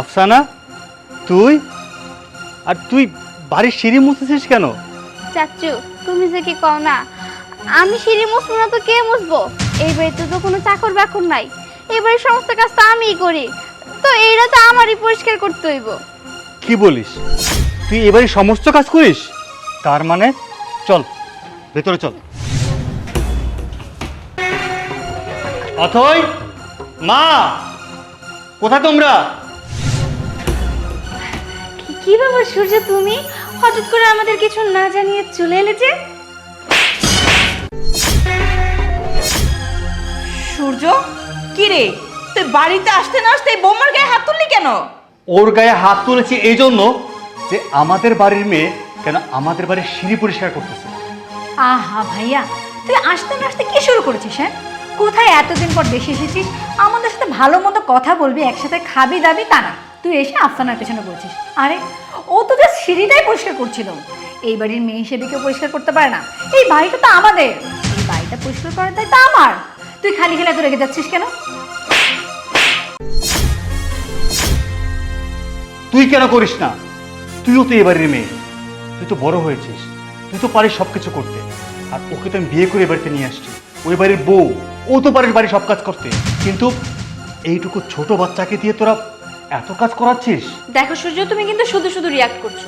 আফসানা তুই? আর তুই বাড়ির সিঁড়ি মুছতেছিস কেন? চাচু তুমি যে কি কও না আমি সিঁড়ি মুছবো না তো কে মুছবো? এই বাড়িতে তো কোনো চাকর বাকর নাই। এই বাড়ির সমস্ত কাজ তো আমিই করি। তো এইটা তো আমারই পরিষ্কার করতে হইব। কি বলিস? তুই এবারে সমস্ত কাজ করিস? তার মানে চল ভেতরে চল। অথই মা কোথায় তোমরা? কি- ব্যাপার সূর্য তুমি? হঠাৎ করে আমাদের কিছু না জানিয়ে চলে এলে যে? সূর্য কি রে? তুই বাড়িতে আসতে না আসতে বোমার গায়ে হাত তুললি কেন? ওর গায়ে হাত তুলেছি এই জন্য যে আমাদের বাড়ির মেয়ে কেন আমাদের বাড়ির সিঁড়ি পরিষ্কার করতেছে। আহা ভাইয়া তুই আসতে না আসতে কি শুরু করেছিস হ্যাঁ? কোথায় এতদিন পর দেশে এসেছিস? আমাদের সাথে ভালো মতো কথা বলবি একসাথে খাবি দাবি তা না। তুই এসে আফসানার পেছনে বলছিস। আরে, ও তো জাস্ট সিঁড়িটাই পরিষ্কার করছিল। এই বাড়ির মেয়ে হিসেবে কেউ পরিষ্কার করতে পারে না। এই বাড়িটা তো আমাদের। এই বাড়িটা পরিষ্কার করার দায়িত্ব আমার। তুই খালি খেলে এত রেগে যাচ্ছিস কেন? তুই কেন করিস না? তুইও তো এবারের মেয়ে। তুই তো বড় হয়েছিস। তুই তো পারিস সব কিছু করতে। আর ওকে তো আমি বিয়ে করে বাড়িতে নিয়ে আসছি। ওই বাড়ির বউ, ও তো পারিস বাড়ির সব কাজ করতে। কিন্তু এইটুকু ছোট বাচ্চাকে দিয়ে তোরা এত কাজ করাচ্ছিস? দেখো সূর্য, তুমি কিন্তু শুধু শুধু রিয়াক্ট করছ।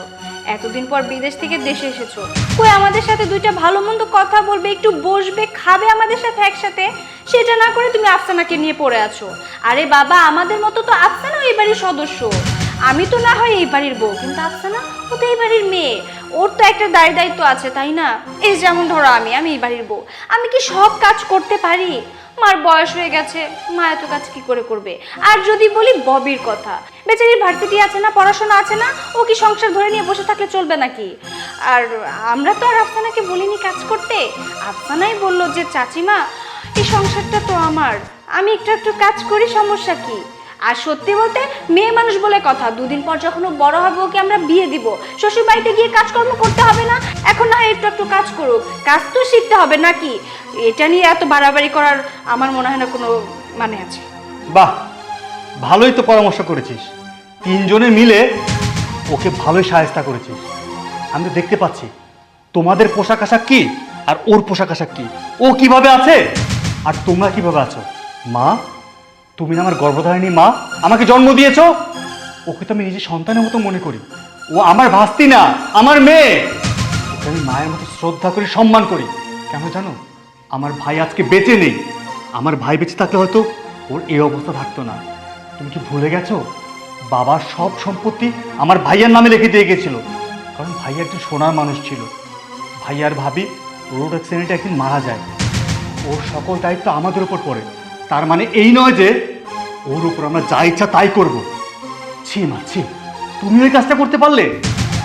এতদিন পর বিদেশ থেকে দেশে এসেছ। কই আমাদের সাথে দুইটা ভালো মন্দ কথা বলবে, একটু বসবে, খাবে আমাদের সাথে একসাথে? সেটা না করে তুমি আফসানাকে নিয়ে পড়ে আছো। আরে বাবা, আমাদের মতো তো আফসানাও এই বাড়ির সদস্য। আমি তো না হয় এই বাড়ির বউ, কিন্তু আফসানা ও তো এই বাড়ির মেয়ে। ওর তো একটা দায় দায়িত্ব আছে, তাই না? এই যেমন ধরো আমি আমি এই বাড়ির বউ। আমি কি সব কাজ করতে পারি? মার বয়স হয়ে গেছে, মা এত কাজ কি করে করবে? আর যদি বলি ববির কথা, বেচারির ভার্সিটি আছে না, পড়াশোনা আছে না, ও কি সংসার ধরে নিয়ে বসে থাকলে চলবে নাকি? আর আমরা তো আর আফসানাকে বলিনি কাজ করতে। আফসানাই বলল যে, চাচিমা, এই সংসারটা তো আমার, আমি একটু একটু কাজ করি, সমস্যা কি? আর সত্যি বলতে মেয়ে মানুষ বলে কথা। দুদিন পর যখন বড় হবে, ওকে আমরা বিয়ে দিব। শ্বশুর বাড়িতে গিয়ে কাজকর্ম করতে হবে না? এখন না একটু একটু কাজ করুক। কাজ তো শিখতে হবে নাকি? এটা নিয়ে এত বাড়াবাড়ি করার আমার মনে হয় না কোনো মানে আছে। বাহ! ভালোই তো পরামর্শ করেছিস। তিনজনে মিলে ওকে ভালোই সাহায্য করেছিস। আমি তো দেখতে পাচ্ছি। তোমাদের পোশাক আশাক কি? আর ওর পোশাক আশাক কি? ও কীভাবে আছে? আর তোমরা কীভাবে আছো? মা তুমি না আমার গর্ভধারিণী মা, আমাকে জন্ম দিয়েছ? ওকে তো আমি নিজের সন্তানের মতো মনে করি। ও আমার ভাস্তি না, আমার মেয়ে। ওকে আমি মায়ের মতো শ্রদ্ধা করি সম্মান করি। কেন জানো? আমার ভাই আজকে বেঁচে নেই। আমার ভাই বেঁচে থাকলে হয়তো ওর এই অবস্থা থাকতো না। তুমি কি ভুলে গেছো? বাবার সব সম্পত্তি আমার ভাইয়ার নামে লিখে দিয়ে গেছিল। কারণ ভাই একজন সোনার মানুষ ছিল। ভাইয়ার ভাবি রোড অ্যাক্সিডেন্টে একদিন মারা যায়। ওর সকল দায়িত্ব আমাদের উপর পড়ে। তার মানে এই নয় যে ওর উপর আমরা যা ইচ্ছা তাই করব। ছি মা, ছি। তুমি ওই কাজটা করতে পারলে?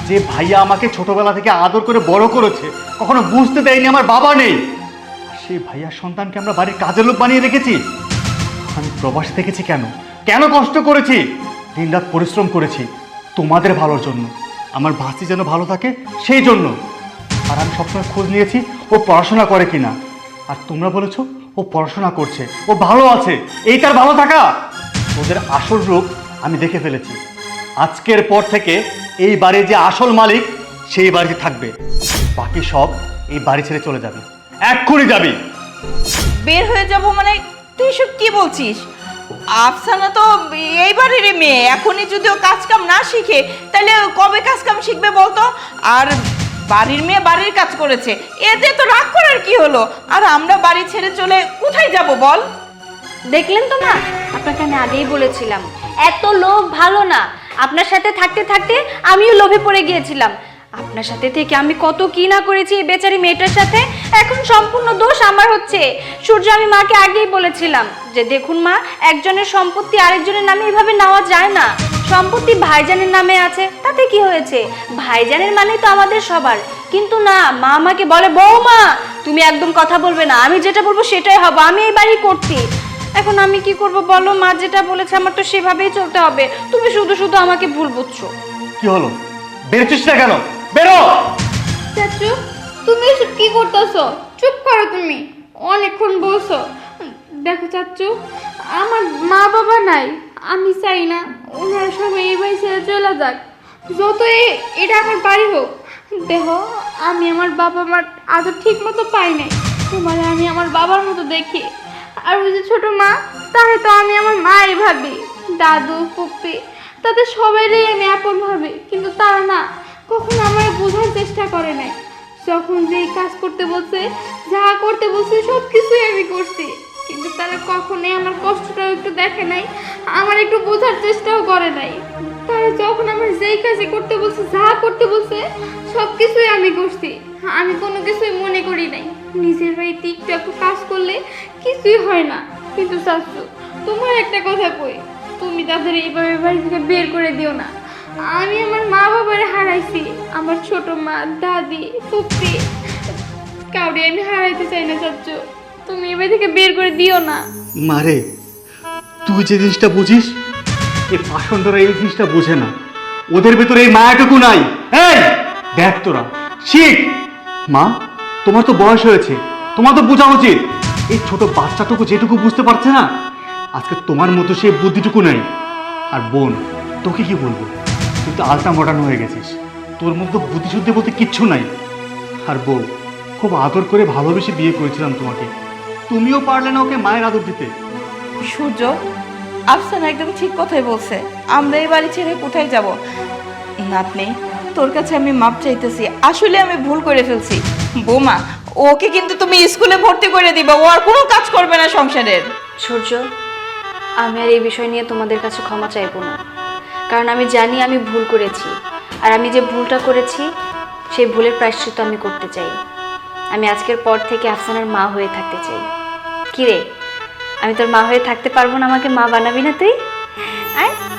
যে ভাইয়া আমাকে ছোটবেলা থেকে আদর করে বড় করেছে, কখনো বুঝতে দেয়নি আমার বাবা নেই। আর সেই ভাইয়ার সন্তানকে আমরা বাড়ির কাজের লোক বানিয়ে রেখেছি। আমি প্রবাসে থেকেছি কেন? কেন কষ্ট করেছি? দিনরাত পরিশ্রম করেছি, তোমাদের ভালোর জন্য। আমার ভাসি যেন ভালো থাকে, সেই জন্য। আর আমি সবসময় খোঁজ নিয়েছি ও পড়াশোনা করে কিনা। আর তোমরা বলেছ ও পড়াশোনা করছে, ও ভালো আছে, এই তার ভালো থাকা। ওদের আসল রূপ আমি দেখে ফেলেছি। আজকের পর থেকে এই বাড়ির যে আসল মালিক, সেই বাড়িতে থাকবে। বাকি সব এই বাড়ি ছেড়ে চলে যাবে। এক্ষুনি যাবি। বের হয়ে যাব মানে তুই সব কি বলছিস? আফসানা তো এই বাড়ির মেয়ে, এখনই যদি ও কাজ কাম না শিখে, তাহলে কবে কাজ কাম শিখবে বলতো? আর বাড়ির মেয়ে বাড়ির কাজ করেছে। এতে তো রাগ করার কি হলো? আর আমরা বাড়ি ছেড়ে চলে কোথায় যাব বল? দেখলেন তো না আপনাকে আমি আগেই বলেছিলাম। এত লোভ ভালো না। আপনার সাথে থাকতে থাকতে আমিও লোভে পড়ে গিয়েছিলাম। আপনার সাথে থেকে আমি কত কি না করেছি এই বেচারি মেয়েটার সাথে? এখন সম্পূর্ণ দোষ আমার হচ্ছে। সূর্য, আমি মাকে আগেই বলেছিলাম যে, দেখুন মা, একজনের সম্পত্তি আরেকজনের নামে এভাবে নেওয়া যায় না। সম্পত্তি ভাইজানের নামে আছে। তাতে কি হয়েছে? ভাইজানের মানে তো আমাদের সবার। কিন্তু না, মা আমাকে বলে, বৌমা, তুমি একদম কথা বলবে না। আমি যেটা বলব সেটাই হবে। আমি এই বাড়ি করছি। এখন আমি কি করব বলো মা? যেটা বলেছে আমার তো সেভাবেই চলতে হবে। তুমি শুধু শুধু আমাকে ভুল বুঝছ। কি হলো? বেরোচ্ছিস না কেন? বেরো। চাচু, তুমি এসব কি করতেছো? চুপ করো তুমি, অনেকক্ষণ বলছো। দেখো চাচু, আমার মা বাবা নাই, আমি চাই না, ওনারা সবাই এই বাড়ি ছেড়ে চলে যাক। যত এটা আমার বাড়ি হোক দেহ আমি আমার বাবা মার আদর ঠিক মতো পাই নাই। তোমার আমি আমার বাবার মতো দেখি। আর ওই যে ছোট মা, তারে তো আমি আমার মাই ভাবি। দাদু পুপ্পি তাদের সবাইরই আমি আপন ভাবি, কিন্তু তারা না কখনো আমার বোঝার চেষ্টা করে নাই। যখন যেই কাজ করতে বলছে, যা করতে বলছে সব কিছুই আমি করছি। কিন্তু তারা কখনোই আমার কষ্টটাও একটু দেখে নাই, আমার একটু বোঝার চেষ্টাও করে নাই। তারা যখন আমার যেই কাজে করতে বলছে, যা করতে বলছে সব কিছুই আমি করছি। আমি কোনো কিছুই মনে করি নাই। নিজের একটু একটু কাজ করলে কিছুই হয় না। কিন্তু শাশু তোমার একটা কথা কই, তুমি তাদের এইভাবে বাড়ি থেকে বের করে দিও না। আমি আমার মা বাবারে হারাইছি, আমার ছোট মা, দাদি ফুপি কাউরে আমি হারাইতে চাই না চাচ্ছু তুমি এবার থেকে বের করে দিও না। মারে, তুই যে জিনিসটা বুঝিস এই পাষণ্ডরা এই জিনিসটা বোঝে না। ওদের ভেতরে এই মায়াটুকু নাই। এই, দেখ তোরা, শিখ। মা, তোমার তো বয়স হয়েছে, তোমার তো বোঝা উচিত। এই ছোট বাচ্চাটুকু যেটুকু বুঝতে পারছে না, আজকে তোমার মতো সে বুদ্ধিটুকু নেই। আর বোন, তোকে কি বলব? তুই তো আলটা মডার্ন হয়ে গেছিস। তোর মধ্যে বুদ্ধি শুদ্ধি বলতে কিচ্ছু নাই। আর বউ খুব আদর করে ভালোবেসে বিয়ে করেছিলাম তোমাকে। তুমিও পারলে না ওকে মায়ের আদর দিতে। সূর্য আফসানা একদম ঠিক কথাই বলছে। আমরা এই বাড়ি ছেড়ে কোথায় যাব? নাতনি তোর কাছে আমি মাপ চাইতেছি। আসলে আমি ভুল করে ফেলছি। বৌমা ওকে কিন্তু তুমি স্কুলে ভর্তি করে দিবা। ও আর কোনো কাজ করবে না সংসারের। সূর্য আমি আর এই বিষয় নিয়ে তোমাদের কাছে ক্ষমা চাইব না। কারণ আমি জানি আমি ভুল করেছি। আর আমি যে ভুলটা করেছি, সেই ভুলের প্রায়শ্চিত আমি করতে চাই। আমি আজকের পর থেকে আফসানার মা হয়ে থাকতে চাই। কি রে আমি তোর মা হয়ে থাকতে পারব না আমাকে মা বানাবি না তুই? আয়।